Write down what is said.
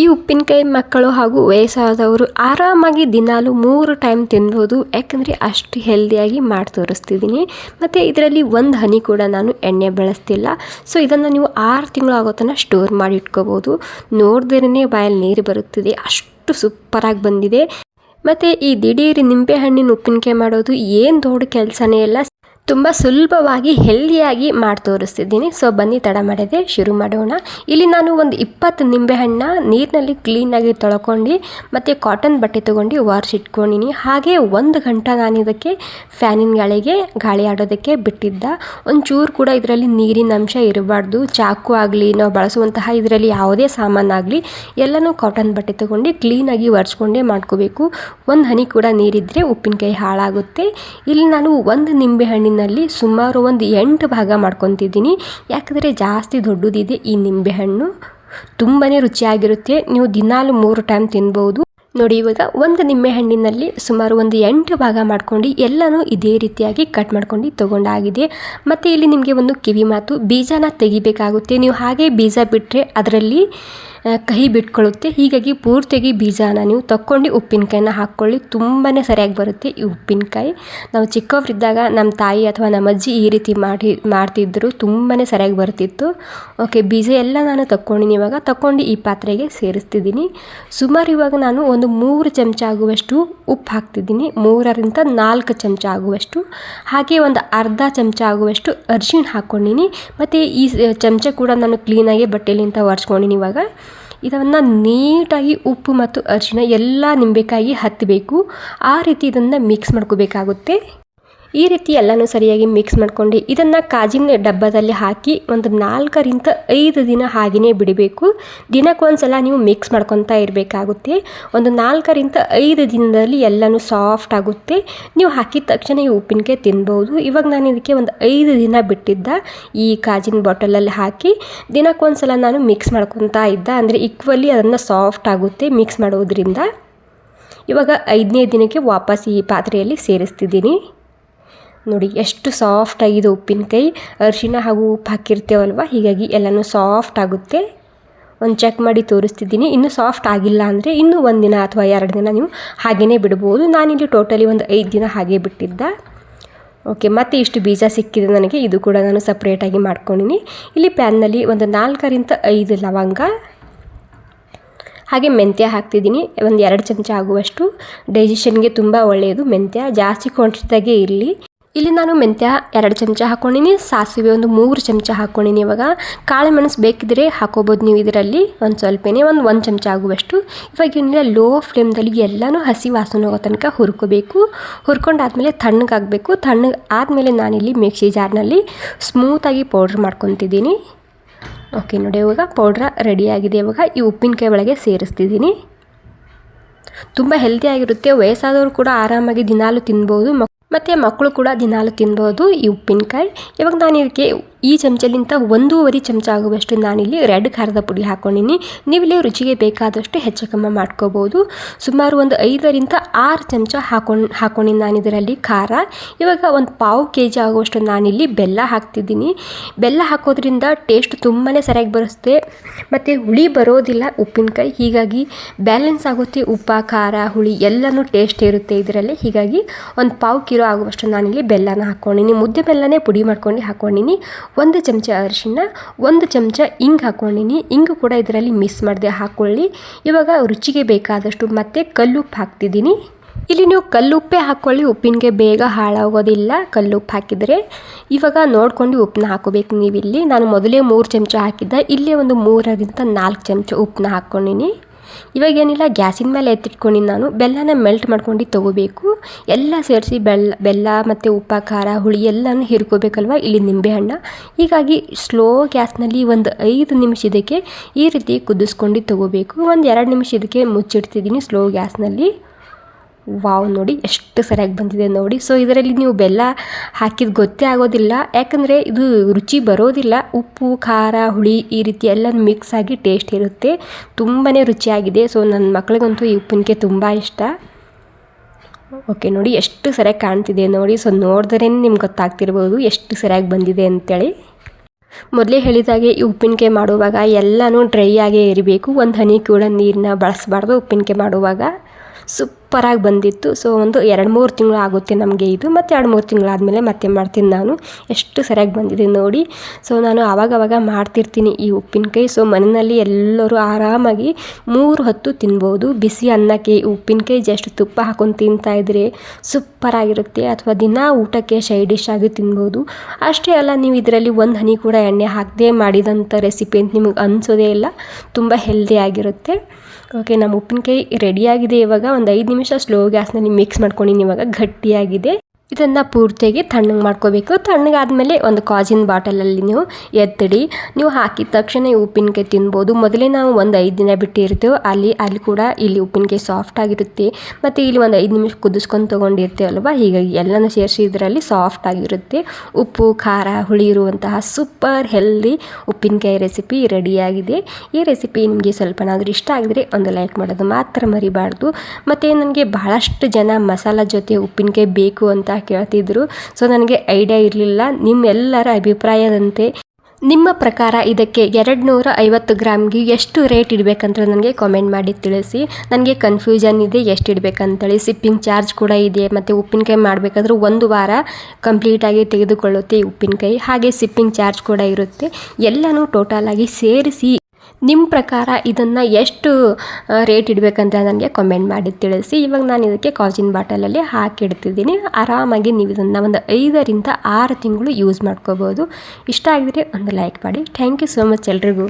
ಈ ಉಪ್ಪಿನಕಾಯಿ ಮಕ್ಕಳು ಹಾಗೂ ವಯಸ್ಸಾದವರು ಆರಾಮಾಗಿ ದಿನಾಲು ಮೂರು ಟೈಮ್ ತಿನ್ಬೋದು. ಯಾಕಂದರೆ ಅಷ್ಟು ಹೆಲ್ದಿಯಾಗಿ ಮಾಡಿ ತೋರಿಸ್ತಿದ್ದೀನಿ ಮತ್ತು ಇದರಲ್ಲಿ ಒಂದು ಹನಿ ಕೂಡ ನಾನು ಎಣ್ಣೆ ಬಳಸ್ತಿಲ್ಲ. ಸೊ ಇದನ್ನು ನೀವು ಆರು ತಿಂಗಳು ಆಗೋ ತನಕ ಸ್ಟೋರ್ ಮಾಡಿ ಇಟ್ಕೋಬೋದು. ನೋಡ್ದಿರೇ ಬಾಯಲ್ಲಿ ನೀರು ಬರುತ್ತಿದೆ. ಅಷ್ಟು ಸೂಪರಾಗಿ ಬಂದಿದೆ. ಮತ್ತು ಈ ದಿಢೀರ್ ನಿಂಬೆಹಣ್ಣಿನ ಉಪ್ಪಿನಕಾಯಿ ಮಾಡೋದು ಏನು ದೊಡ್ಡ ಕೆಲಸನೇ ಇಲ್ಲ. ತುಂಬ ಸುಲಭವಾಗಿ ಹೆಲ್ದಿಯಾಗಿ ಮಾಡಿ ತೋರಿಸ್ತಿದ್ದೀನಿ. ಸೊ ಬನ್ನಿ, ತಡ ಮಾಡಿದೆ ಶುರು ಮಾಡೋಣ. ಇಲ್ಲಿ ನಾನು ಒಂದು ಇಪ್ಪತ್ತು ನಿಂಬೆಹಣ್ಣ ನೀರಿನಲ್ಲಿ ಕ್ಲೀನಾಗಿ ತೊಳ್ಕೊಂಡು ಮತ್ತು ಕಾಟನ್ ಬಟ್ಟೆ ತೊಗೊಂಡು ಇಟ್ಕೊಂಡಿನಿ. ಹಾಗೆ ಒಂದು ಗಂಟೆ ನಾನು ಇದಕ್ಕೆ ಫ್ಯಾನಿನ ಗಾಳಿಗೆ ಗಾಳಿ ಆಡೋದಕ್ಕೆ ಬಿಟ್ಟಿದ್ದ. ಒಂಚೂರು ಕೂಡ ಇದರಲ್ಲಿ ನೀರಿನ ಅಂಶ ಇರಬಾರ್ದು. ಚಾಕು ಆಗಲಿ, ನಾವು ಬಳಸುವಂತಹ ಇದರಲ್ಲಿ ಯಾವುದೇ ಸಾಮಾನಾಗಲಿ ಎಲ್ಲನೂ ಕಾಟನ್ ಬಟ್ಟೆ ತೊಗೊಂಡು ಕ್ಲೀನಾಗಿ ಒರೆಸ್ಕೊಂಡೇ ಮಾಡ್ಕೋಬೇಕು. ಒಂದು ಹನಿ ಕೂಡ ನೀರಿದ್ದರೆ ಉಪ್ಪಿನಕಾಯಿ ಹಾಳಾಗುತ್ತೆ. ಇಲ್ಲಿ ನಾನು ಒಂದು ನಿಂಬೆ ಹಣ್ಣಿನಲ್ಲಿ ಸುಮಾರು ಒಂದು ಎಂಟು ಭಾಗ ಮಾಡ್ಕೊತಿದ್ದೀನಿ. ಯಾಕಂದರೆ ಜಾಸ್ತಿ ದೊಡ್ಡದಿದೆ ಈ ನಿಂಬೆಹಣ್ಣು. ತುಂಬಾ ರುಚಿಯಾಗಿರುತ್ತೆ. ನೀವು ದಿನಾಲು ಮೂರು ಟೈಮ್ ತಿನ್ಬೋದು. ನೋಡಿ, ಇವಾಗ ಒಂದು ನಿಂಬೆಹಣ್ಣಿನಲ್ಲಿ ಸುಮಾರು ಒಂದು ಎಂಟು ಭಾಗ ಮಾಡ್ಕೊಂಡು ಎಲ್ಲನೂ ಇದೇ ರೀತಿಯಾಗಿ ಕಟ್ ಮಾಡ್ಕೊಂಡು ತೊಗೊಂಡಾಗಿದೆ ಮತ್ತು ಇಲ್ಲಿ ನಿಮಗೆ ಒಂದು ಕಿವಿ ಮಾತು, ಬೀಜನ ತೆಗಿಬೇಕಾಗುತ್ತೆ. ನೀವು ಹಾಗೆ ಬೀಜ ಬಿಟ್ಟರೆ ಅದರಲ್ಲಿ ಕಹಿ ಬಿಟ್ಕೊಳ್ಳುತ್ತೆ. ಹೀಗಾಗಿ ಪೂರ್ತಿಯಾಗಿ ಬೀಜನ ನೀವು ತಕ್ಕೊಂಡು ಉಪ್ಪಿನಕಾಯಿನ ಹಾಕ್ಕೊಳ್ಳಿ. ತುಂಬಾ ಸರಿಯಾಗಿ ಬರುತ್ತೆ ಈ ಉಪ್ಪಿನಕಾಯಿ. ನಾವು ಚಿಕ್ಕವರಿದ್ದಾಗ ನಮ್ಮ ತಾಯಿ ಅಥವಾ ನಮ್ಮ ಅಜ್ಜಿ ಈ ರೀತಿ ಮಾಡಿ ಮಾಡ್ತಿದ್ದರು ತುಂಬಾ ಸರಿಯಾಗಿ ಬರ್ತಿತ್ತು. ಓಕೆ, ಬೀಜ ಎಲ್ಲ ನಾನು ತಕ್ಕೊಂಡಿನಿ ಇವಾಗ. ತಕ್ಕೊಂಡು ಈ ಪಾತ್ರೆಗೆ ಸೇರಿಸ್ತಿದ್ದೀನಿ. ಸುಮಾರು ಇವಾಗ ನಾನು ಮೂರು ಚಮಚ ಆಗುವಷ್ಟು ಉಪ್ಪು ಹಾಕ್ತಿದ್ದೀನಿ. ಮೂರರಿಂದ ನಾಲ್ಕು ಚಮಚ ಆಗುವಷ್ಟು. ಹಾಗೆ ಒಂದು ಅರ್ಧ ಚಮಚ ಆಗುವಷ್ಟು ಅರ್ಶಿಣ ಹಾಕ್ಕೊಂಡಿನಿ. ಮತ್ತು ಈ ಚಮಚ ಕೂಡ ನಾನು ಕ್ಲೀನಾಗಿ ಬಟ್ಟೆಲಿಂದ ಒರೆಸ್ಕೊಂಡಿನಿ ಇವಾಗ. ಇದನ್ನು ನೀಟಾಗಿ ಉಪ್ಪು ಮತ್ತು ಅರಿಶಿಣ ಎಲ್ಲ ನಿಂಬೆಕಾಯಿ ಹತ್ತಬೇಕು ಆ ರೀತಿ ಇದನ್ನು ಮಿಕ್ಸ್ ಮಾಡ್ಕೋಬೇಕಾಗುತ್ತೆ. ಈ ರೀತಿ ಎಲ್ಲನೂ ಸರಿಯಾಗಿ ಮಿಕ್ಸ್ ಮಾಡ್ಕೊಂಡು ಇದನ್ನು ಕಾಜಿನ ಡಬ್ಬದಲ್ಲಿ ಹಾಕಿ ಒಂದು ನಾಲ್ಕರಿಂದ ಐದು ದಿನ ಹಾಗೆಯೇ ಬಿಡಬೇಕು. ದಿನಕ್ಕೊಂದ್ಸಲ ನೀವು ಮಿಕ್ಸ್ ಮಾಡ್ಕೊತಾ ಇರಬೇಕಾಗುತ್ತೆ. ಒಂದು ನಾಲ್ಕರಿಂದ ಐದು ದಿನದಲ್ಲಿ ಎಲ್ಲನೂ ಸಾಫ್ಟ್ ಆಗುತ್ತೆ. ನೀವು ಹಾಕಿದ ತಕ್ಷಣ ಈ ಉಪ್ಪಿನಕಾಯಿ ತಿನ್ಬೋದು. ಇವಾಗ ನಾನು ಇದಕ್ಕೆ ಒಂದು ಐದು ದಿನ ಬಿಟ್ಟಿದ್ದ ಈ ಕಾಜಿನ ಬಾಟಲಲ್ಲಿ ಹಾಕಿ ದಿನಕ್ಕೊಂದ್ಸಲ ನಾನು ಮಿಕ್ಸ್ ಮಾಡ್ಕೊತಾ ಇದ್ದ. ಅಂದರೆ ಈಕ್ವಲಿ ಅದನ್ನು ಸಾಫ್ಟ್ ಆಗುತ್ತೆ ಮಿಕ್ಸ್ ಮಾಡೋದ್ರಿಂದ. ಇವಾಗ ಐದನೇ ದಿನಕ್ಕೆ ವಾಪಸ್ ಈ ಪಾತ್ರೆಯಲ್ಲಿ ಸೇರಿಸ್ತಿದ್ದೀನಿ. ನೋಡಿ, ಎಷ್ಟು ಸಾಫ್ಟ್ ಆಗಿದೆ ಉಪ್ಪಿನಕಾಯಿ ಅರಿಶಿನ ಹಾಗೂ ಉಪ್ಪು ಹಾಕಿರ್ತೇವಲ್ವ? ಹೀಗಾಗಿ ಎಲ್ಲನೂ ಸಾಫ್ಟ್ ಆಗುತ್ತೆ. ಒಂದು ಚೆಕ್ ಮಾಡಿ ತೋರಿಸ್ತಿದ್ದೀನಿ. ಇನ್ನೂ ಸಾಫ್ಟ್ ಆಗಿಲ್ಲ ಅಂದರೆ ಇನ್ನೂ ಒಂದು ದಿನ ಅಥವಾ ಎರಡು ದಿನ ನೀವು ಹಾಗೆಯೇ ಬಿಡ್ಬೋದು. ನಾನಿಲ್ಲಿ ಟೋಟಲಿ ಒಂದು ಐದು ದಿನ ಹಾಗೆ ಬಿಟ್ಟಿದ್ದ. ಓಕೆ ಮತ್ತು ಇಷ್ಟು ಬೀಜ ಸಿಕ್ಕಿದೆ ನನಗೆ. ಇದು ಕೂಡ ನಾನು ಸಪ್ರೇಟಾಗಿ ಮಾಡ್ಕೊಂಡಿನಿ. ಇಲ್ಲಿ ಪ್ಯಾನ್ನಲ್ಲಿ ಒಂದು ನಾಲ್ಕರಿಂದ ಐದು ಲವಂಗ. ಹಾಗೆ ಮೆಂತ್ಯ ಹಾಕ್ತಿದ್ದೀನಿ. ಒಂದು ಎರಡು ಚಮಚ ಆಗುವಷ್ಟು. ಡೈಜೆಷನ್ಗೆ ತುಂಬ ಒಳ್ಳೆಯದು ಮೆಂತ್ಯ. ಜಾಸ್ತಿ ಕ್ವಾಂಟಿಟಿದಾಗೆ ಇರಲಿ. ಇಲ್ಲಿ ನಾನು ಮೆಂತ್ಯ ಎರಡು ಚಮಚ ಹಾಕ್ಕೊಂಡಿನಿ ಸಾಸಿವೆ ಒಂದು ಮೂರು ಚಮಚ ಹಾಕ್ಕೊಂಡಿನಿ ಇವಾಗ. ಕಾಳು ಮೆಣಸು ಬೇಕಿದ್ರೆ ಹಾಕೋಬೋದು ನೀವು ಇದರಲ್ಲಿ. ಒಂದು ಸ್ವಲ್ಪನೇ, ಒಂದು ಒಂದು ಚಮಚ ಆಗುವಷ್ಟು. ಇವಾಗ ಏನಿಲ್ಲ ಲೋ ಫ್ಲೇಮ್ದಲ್ಲಿ ಎಲ್ಲನೂ ಹಸಿ ವಾಸನೆ ಹೋಗೋ ತನಕ ಹುರ್ಕೋಬೇಕು. ಹುರ್ಕೊಂಡಾದ್ಮೇಲೆ ತಣ್ಣಗಾಗಬೇಕು ತಣ್ಣಗೆ ಆದಮೇಲೆ ನಾನಿಲ್ಲಿ ಮಿಕ್ಸಿ ಜಾರ್ನಲ್ಲಿ ಸ್ಮೂತಾಗಿ ಪೌಡ್ರ್ ಮಾಡ್ಕೊತಿದ್ದೀನಿ. ಓಕೆ ನೋಡಿ ಇವಾಗ ಪೌಡ್ರ ರೆಡಿಯಾಗಿದೆ ಇವಾಗ. ಈ ಉಪ್ಪಿನಕಾಯಿ ಒಳಗೆ ಸೇರಿಸ್ತಿದ್ದೀನಿ. ತುಂಬ ಹೆಲ್ತಿಯಾಗಿರುತ್ತೆ ವಯಸ್ಸಾದವರು ಕೂಡ ಆರಾಮಾಗಿ ದಿನಾಲು ತಿನ್ಬೋದು. ಮತ್ತು ಮಕ್ಕಳು ಕೂಡ ದಿನಾಲು ತಿನ್ಬೋದು ಈ ಉಪ್ಪಿನಕಾಯಿ. ಇವಾಗ ನಾನು ಇದಕ್ಕೆ ಈ ಚಮಚಲಿಂತ ಒಂದೂವರೆ ಚಮಚ ಆಗುವಷ್ಟು ನಾನಿಲ್ಲಿ ರೆಡ್ ಖಾರದ ಪುಡಿ ಹಾಕೊಂಡಿನಿ. ನೀವಿಲ್ಲಿ ರುಚಿಗೆ ಬೇಕಾದಷ್ಟು ಹೆಚ್ಚು ಕಮ್ಮಿ ಮಾಡ್ಕೋಬೋದು. ಸುಮಾರು ಒಂದು ಐದರಿಂದ ಆರು ಚಮಚ ಹಾಕೊಂಡು ನಾನು ಇದರಲ್ಲಿ ಖಾರ. ಇವಾಗ ಒಂದು ಪಾವು ಕೆ ಜಿ ಆಗುವಷ್ಟು ನಾನಿಲ್ಲಿ ಬೆಲ್ಲ ಹಾಕ್ತಿದ್ದೀನಿ. ಬೆಲ್ಲ ಹಾಕೋದ್ರಿಂದ ಟೇಸ್ಟ್ ತುಂಬಾ ಸರಿಯಾಗಿ ಬರುತ್ತೆ. ಮತ್ತು ಹುಳಿ ಬರೋದಿಲ್ಲ ಉಪ್ಪಿನಕಾಯಿ. ಹೀಗಾಗಿ ಬ್ಯಾಲೆನ್ಸ್ ಆಗುತ್ತೆ ಉಪ್ಪ, ಖಾರ, ಹುಳಿ ಎಲ್ಲನೂ ಟೇಸ್ಟ್ ಇರುತ್ತೆ ಇದರಲ್ಲಿ. ಹೀಗಾಗಿ ಒಂದು ಪಾವು ಕಿಲೋ ಆಗುವಷ್ಟು ನಾನಿಲ್ಲಿ ಬೆಲ್ಲನ ಹಾಕ್ಕೊಂಡಿನಿ ಮುದ್ದೆ ಬೆಲ್ಲನೇ ಪುಡಿ ಮಾಡ್ಕೊಂಡು ಹಾಕ್ಕೊಂಡಿನಿ ಒಂದು ಚಮಚ ಅರಿಶಿನ ಒಂದು ಚಮಚ ಇಂಗು ಹಾಕ್ಕೊಂಡಿನಿ. ಇಂಗು ಕೂಡ ಇದರಲ್ಲಿ ಮಿಸ್ ಮಾಡಿದೆ ಹಾಕ್ಕೊಳ್ಳಿ ಇವಾಗ ರುಚಿಗೆ ಬೇಕಾದಷ್ಟು ಮತ್ತೆ ಕಲ್ಲುಪ್ಪು ಹಾಕ್ತಿದ್ದೀನಿ. ಇಲ್ಲಿ ನೀವು ಕಲ್ಲುಪ್ಪೇ ಹಾಕ್ಕೊಳ್ಳಿ ಉಪ್ಪಿನಗೆ ಬೇಗ ಹಾಳಾಗೋದಿಲ್ಲ ಕಲ್ಲುಪ್ಪು ಹಾಕಿದರೆ. ಇವಾಗ ನೋಡ್ಕೊಂಡು ಉಪ್ಪನ್ನ ಹಾಕೋಬೇಕು ನೀವಿಲ್ಲಿ. ನಾನು ಮೊದಲೇ ಮೂರು ಚಮಚ ಹಾಕಿದ್ದೆ. ಇಲ್ಲೇ ಒಂದು ಮೂರರಿಂದ ನಾಲ್ಕು ಚಮಚ ಉಪ್ಪನ್ನ ಹಾಕ್ಕೊಂಡಿನಿ. ಇವಾಗ ಏನಿಲ್ಲ ಗ್ಯಾಸಿನ ಮೇಲೆ ಎತ್ತಿಟ್ಕೊಂಡಿದ್ದು ನಾನು. ಬೆಲ್ಲನ ಮೆಲ್ಟ್ ಮಾಡ್ಕೊಂಡು ತೊಗೋಬೇಕು. ಎಲ್ಲ ಸೇರಿಸಿ ಬೆಲ್ಲ ಬೆಲ್ಲ ಮತ್ತು ಉಪ್ಪ, ಖಾರ, ಹುಳಿ ಎಲ್ಲನೂ ಹಿರ್ಕೋಬೇಕಲ್ವ? ಇಲ್ಲಿ ನಿಂಬೆಹಣ್ಣು ಹೀಗಾಗಿ ಸ್ಲೋ ಗ್ಯಾಸ್ನಲ್ಲಿ ಒಂದು ಐದು ನಿಮಿಷ ಇದಕ್ಕೆ ಈ ರೀತಿ ಕುದಿಸ್ಕೊಂಡು ತೊಗೋಬೇಕು. ಒಂದು ಎರಡು ನಿಮಿಷ ಇದಕ್ಕೆ ಮುಚ್ಚಿಡ್ತಿದ್ದೀನಿ ಸ್ಲೋ ಗ್ಯಾಸ್ನಲ್ಲಿ. ವಾವ್, ನೋಡಿ ಎಷ್ಟು ಸರಿಯಾಗಿ ಬಂದಿದೆ ನೋಡಿ. ಸೊ ಇದರಲ್ಲಿ ನೀವು ಬೆಲ್ಲ ಹಾಕಿದ ಗೊತ್ತೇ ಆಗೋದಿಲ್ಲ. ಯಾಕಂದರೆ ಇದು ರುಚಿ ಬರೋದಿಲ್ಲ. ಉಪ್ಪು, ಖಾರ, ಹುಳಿ ಈ ರೀತಿ ಎಲ್ಲ ಮಿಕ್ಸ್ ಆಗಿ ಟೇಸ್ಟ್ ಇರುತ್ತೆ. ತುಂಬಾ ರುಚಿಯಾಗಿದೆ. ಸೊ ನನ್ನ ಮಕ್ಳಿಗಂತೂ ಈ ಉಪ್ಪಿನಕಾಯಿ ತುಂಬ ಇಷ್ಟ. ಓಕೆ ನೋಡಿ ಎಷ್ಟು ಸರಿಯಾಗಿ ಕಾಣ್ತಿದೆ ನೋಡಿ. ಸೊ ನೋಡಿದ್ರೇ ನಿಮ್ಗೆ ಗೊತ್ತಾಗ್ತಿರ್ಬೋದು ಎಷ್ಟು ಸರಿಯಾಗಿ ಬಂದಿದೆ ಅಂತೇಳಿ. ಮೊದಲೇ ಹೇಳಿದಾಗೆ ಈ ಉಪ್ಪಿನಕೆ ಮಾಡುವಾಗ ಎಲ್ಲನೂ ಡ್ರೈ ಆಗೇ ಇರಬೇಕು. ಒಂದು ಹನಿ ಕೂಡ ನೀರನ್ನ ಬಳಸಬಾರ್ದು ಉಪ್ಪಿನಕಾಯಿ ಮಾಡುವಾಗ. ಸೂಪರಾಗಿ ಬಂದಿತ್ತು. ಸೊ ಒಂದು ಎರಡು ಮೂರು ತಿಂಗಳು ಆಗುತ್ತೆ ನಮಗೆ ಇದು. ಮತ್ತು ಎರಡು ಮೂರು ತಿಂಗಳಾದಮೇಲೆ ಮತ್ತೆ ಮಾಡ್ತೀನಿ ನಾನು. ಎಷ್ಟು ಸರಿಯಾಗಿ ಬಂದಿದೆ ನೋಡಿ. ಸೊ ನಾನು ಆವಾಗವಾಗ ಮಾಡ್ತಿರ್ತೀನಿ ಈ ಉಪ್ಪಿನಕಾಯಿ. ಸೊ ಮನೆಯಲ್ಲಿ ಎಲ್ಲರೂ ಆರಾಮಾಗಿ ಮೂರು ಹೊತ್ತು ತಿನ್ಬೋದು. ಬಿಸಿ ಅನ್ನಕ್ಕೆ ಉಪ್ಪಿನಕಾಯಿ ಜಸ್ಟ್ ತುಪ್ಪ ಹಾಕೊಂಡು ತಿಂತಾ ಇದ್ರೆ ಸೂಪರಾಗಿರುತ್ತೆ ಅಥವಾ ದಿನ ಊಟಕ್ಕೆ ಸೈಡ್ ಡಿಶ್ ಆಗಿ ತಿನ್ಬೋದು. ಅಷ್ಟೇ ಅಲ್ಲ, ನೀವು ಇದರಲ್ಲಿ ಒಂದು ಹನಿ ಕೂಡ ಎಣ್ಣೆ ಹಾಕದೆ ಮಾಡಿದಂಥ ರೆಸಿಪಿ ಅಂತ ನಿಮಗೆ ಅನಿಸೋದೇ ಇಲ್ಲ. ತುಂಬ ಹೆಲ್ದಿ ಆಗಿರುತ್ತೆ. ಓಕೆ ನಮ್ಮ ಉಪ್ಪಿನಕಾಯಿ ರೆಡಿಯಾಗಿದೆ ಇವಾಗ. ಒಂದು ಐದು ನಿಮಿಷ ಸ್ಲೋ ಗ್ಯಾಸ್ನಲ್ಲಿ ಮಿಕ್ಸ್ ಮಾಡ್ಕೊಂಡಿನಿ ಇವಾಗ ಗಟ್ಟಿಯಾಗಿದೆ. ಇದನ್ನು ಪೂರ್ತಿಯಾಗಿ ತಣ್ಣಗೆ ಮಾಡ್ಕೋಬೇಕು. ತಣ್ಣಗಾದ್ಮೇಲೆ ಒಂದು ಕಾಜಿನ ಬಾಟಲಲ್ಲಿ ನೀವು ಎತ್ತಿಡಿ. ನೀವು ಹಾಕಿದ ತಕ್ಷಣ ಈ ಉಪ್ಪಿನಕಾಯಿ ತಿನ್ಬೋದು. ಮೊದಲೇ ನಾವು ಒಂದು ಐದು ದಿನ ಬಿಟ್ಟಿರ್ತೀವಿ, ಅಲ್ಲಿ ಅಲ್ಲಿ ಕೂಡ ಇಲ್ಲಿ ಉಪ್ಪಿನಕಾಯಿ ಸಾಫ್ಟ್ ಆಗಿರುತ್ತೆ. ಮತ್ತು ಇಲ್ಲಿ ಒಂದು ಐದು ನಿಮಿಷ ಕುದಿಸ್ಕೊಂಡು ತೊಗೊಂಡಿರ್ತೇವಲ್ವ ಹೀಗಾಗಿ ಎಲ್ಲನೂ ಸೇರಿಸಿ ಇದರಲ್ಲಿ ಸಾಫ್ಟ್ ಆಗಿರುತ್ತೆ. ಉಪ್ಪು, ಖಾರ, ಹುಳಿ ಇರುವಂತಹ ಸೂಪರ್ ಹೆಲ್ದಿ ಉಪ್ಪಿನಕಾಯಿ ರೆಸಿಪಿ ರೆಡಿಯಾಗಿದೆ. ಈ ರೆಸಿಪಿ ನಿಮಗೆ ಸ್ವಲ್ಪನಾದರೂ ಇಷ್ಟ ಆಗಿದ್ರೆ ಒಂದು ಲೈಕ್ ಮಾಡೋದು ಮಾತ್ರ ಮರಿಬಾರ್ದು. ಮತ್ತು ನನಗೆ ಬಹಳಷ್ಟು ಜನ ಮಸಾಲ ಜೊತೆ ಉಪ್ಪಿನಕಾಯಿ ಬೇಕು ಅಂತ ಕೇಳ್ತಿದ್ರು. ಸೊ ನನಗೆ ಐಡಿಯಾ ಇರಲಿಲ್ಲ. ನಿಮ್ಮೆಲ್ಲರ ಅಭಿಪ್ರಾಯದಂತೆ ನಿಮ್ಮ ಪ್ರಕಾರ ಇದಕ್ಕೆ ಎರಡು ನೂರ ಐವತ್ತು ಗ್ರಾಮ್ಗೆ ಎಷ್ಟು ರೇಟ್ ಇಡಬೇಕಂತ ನನಗೆ ಕಾಮೆಂಟ್ ಮಾಡಿ ತಿಳಿಸಿ. ನನಗೆ ಕನ್ಫ್ಯೂಷನ್ ಇದೆ, ಎಷ್ಟು ಇಡಬೇಕಂತೇಳಿ ಸಿಪ್ಪಿಂಗ್ ಚಾರ್ಜ್ ಕೂಡ ಇದೆ, ಮತ್ತು ಉಪ್ಪಿನಕಾಯಿ ಮಾಡಬೇಕಾದ್ರೂ ಒಂದು ವಾರ ಕಂಪ್ಲೀಟಾಗಿ ತೆಗೆದುಕೊಳ್ಳುತ್ತೆ ಉಪ್ಪಿನಕಾಯಿ. ಹಾಗೆ ಸಿಪ್ಪಿಂಗ್ ಚಾರ್ಜ್ ಕೂಡ ಇರುತ್ತೆ. ಎಲ್ಲನೂ ಟೋಟಲಾಗಿ ಸೇರಿಸಿ ನಿಮ್ಮ ಪ್ರಕಾರ ಇದನ್ನು ಎಷ್ಟು ರೇಟ್ ಇಡಬೇಕಂತ ನನಗೆ ಕಮೆಂಟ್ ಮಾಡಿ ತಿಳಿಸಿ. ಇವಾಗ ನಾನು ಇದಕ್ಕೆ ಕಾಜಿನ ಬಾಟಲಲ್ಲಿ ಹಾಕಿಡ್ತಿದ್ದೀನಿ. ಆರಾಮಾಗಿ ನೀವು ಇದನ್ನು ಒಂದು ಐದರಿಂದ ಆರು ತಿಂಗಳು ಯೂಸ್ ಮಾಡ್ಕೋಬೋದು. ಇಷ್ಟ ಆಗಿದ್ರೆ ಒಂದು ಲೈಕ್ ಮಾಡಿ. ಥ್ಯಾಂಕ್ ಯು ಸೋ ಮಚ್ ಎಲ್ರಿಗೂ.